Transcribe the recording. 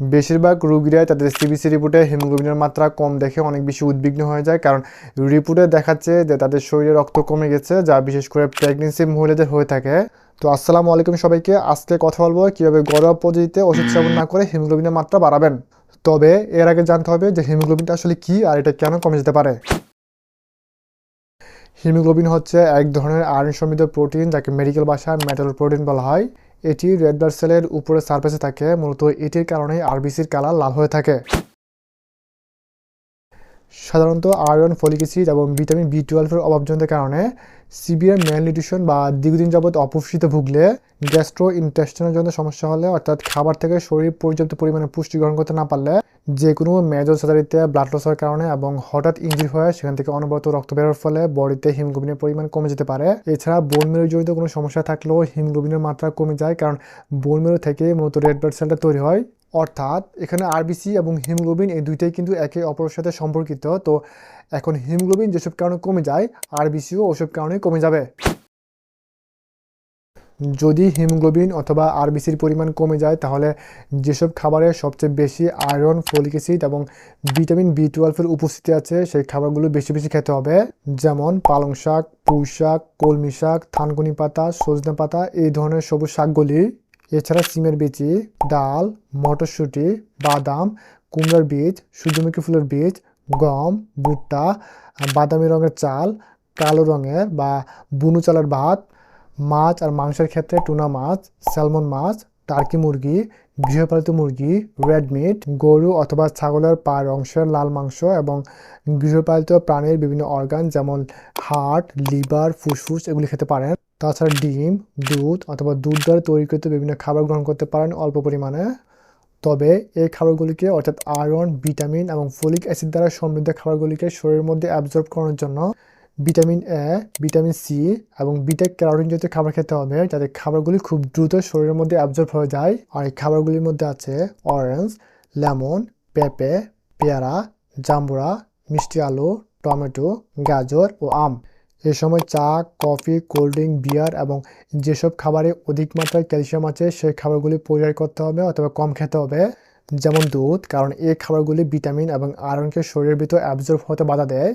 বেশিরভাগ রোগীরাই তাদের সিবিসি রিপোর্টে হিমোগ্লোবিনের মাত্রা কম দেখে অনেক বেশি উদ্বিগ্ন হয়ে যায়। কারণ রিপোর্টে দেখাচ্ছে যে তাদের শরীরে রক্ত কমে গেছে, যা বিশেষ করে প্রেগনেন্সি মহিলাদের হয়ে থাকে। তো আসসালামু আলাইকুম সবাইকে। আজকে কথা বলব কীভাবে ঘরোয়া পদ্ধতিতে ওষুধ সেবন না করে হিমোগ্লোবিনের মাত্রা বাড়াবেন। তবে এর আগে জানতে হবে যে হিমোগ্লোবিনটা আসলে কি আর এটা কেন কমে যেতে পারে। হিমোগ্লোবিন হচ্ছে এক ধরনের আয়রন সমৃদ্ধ প্রোটিন যাকে মেডিকেল ভাষায় মেটাল প্রোটিন বলা হয়। এটি রেড ব্লাড সেলের উপরে সারফেসে থাকে, মূলত এটির কারণে আরবিসির কালার লাল হয়ে থাকে। সাধারণত আয়রন ফলিক অ্যাসিড এবং ভিটামিন বি টুয়েলভের অভাবজনিত কারণে সিভিয়ার ম্যালনিউট্রিশন বা দীর্ঘদিন যাবত অপুষ্টিতে ভুগলে গ্যাস্ট্রো ইন্টেস্টিনের জন্য সমস্যা হলে, অর্থাৎ খাবার থেকে শরীর পর্যাপ্ত পরিমাণে পুষ্টি গ্রহণ করতে না পারলে যে কোনো মেজর সার্জারিতে ব্লাড লসের কারণে এবং হঠাৎ ইঞ্জুরি হয়ে সেখান থেকে অনবরত রক্ত বেরোর ফলে বডিতে হিমোগ্লোবিনের পরিমাণ কমে যেতে পারে। এছাড়া বোন মেরু জড়িত কোনো সমস্যা থাকলেও হিমোগ্লোবিনের মাত্রা কমে যায় কারণ বোন মেরু থেকে মূলত রেড ব্লাড সেলটা তৈরি হয়। অর্থাৎ এখানে আরবিসি এবং হিমোগ্লোবিন এই দুইটাই কিন্তু একে অপরের সাথে সম্পর্কিত। তো এখন হিমোগ্লোবিন যেসব কারণে কমে যায় আরবিসিও ওসব কারণে কমে যাবে। যদি হিমোগ্লোবিন অথবা আরবিসির পরিমাণ কমে যায়, তাহলে যেসব খাবারে সবচেয়ে বেশি আয়রন ফলিক অ্যাসিড এবং ভিটামিন বি টুয়েলভের উপস্থিতি আছে, সেই খাবারগুলো বেশি বেশি খেতে হবে। যেমন পালং শাক, পুঁই শাক, কলমি শাক, থানকুনি পাতা, সজনে পাতা, এই ধরনের সবুজ শাকগুলি। এছাড়া সিমের বিচি, ডাল, মটরশুঁটি, বাদাম, কুমড়ার বীজ, সূর্যমুখী ফুলের বীজ, গম, ভুট্টা, বাদামি রঙের চাল, কালো রঙের বা বুনু চালের ভাত, মাছ আর মাংসের ক্ষেত্রে টুনা মাছ, স্যালমন মাছ, টার্কি মুরগি, গৃহপালিত মুরগি, রেড মিট, গরু অথবা ছাগলের পায়ের অংশের লাল মাংস এবং গৃহপালিত প্রাণীর বিভিন্ন অর্গান যেমন হার্ট, লিভার, ফুসফুস এগুলি খেতে পারেন। তাছাড়া ডিম, দুধ অথবা দুধ দ্বারা তৈরিকৃত বিভিন্ন খাবার গ্রহণ করতে পারেন অল্প পরিমাণে। তবে এই খাবারগুলিকে অর্থাৎ আয়রন, ভিটামিন এবং ফলিক অ্যাসিড দ্বারা সমৃদ্ধ খাবারগুলিকে শরীরের মধ্যে অ্যাবজর্ব করানোর জন্য ভিটামিন এ, ভিটামিন সি এবং বিটা ক্যারোটিন জাতীয় খাবার খেতে হবে যাতে খাবারগুলি খুব দ্রুত শরীরের মধ্যে অ্যাবজর্ব হয়ে যায়। আর এই খাবারগুলির মধ্যে আছে অরেঞ্জ, লেমন, পেঁপে, পেয়ারা, জাম্বুরা, মিষ্টি আলু, টমেটো, গাজর ও আম। এ সময় চা, কফি, কোল্ড ড্রিঙ্ক, বিয়ার এবং যেসব খাবারে অধিক মাত্রায় ক্যালসিয়াম আছে সেই খাবারগুলি পরিহার করতে হবে অথবা কম খেতে হবে। যেমন দুধ, কারণ এই খাবারগুলি ভিটামিন এবং আয়রনকে শরীরের ভিতর অ্যাবজর্ব হতে বাধা দেয়।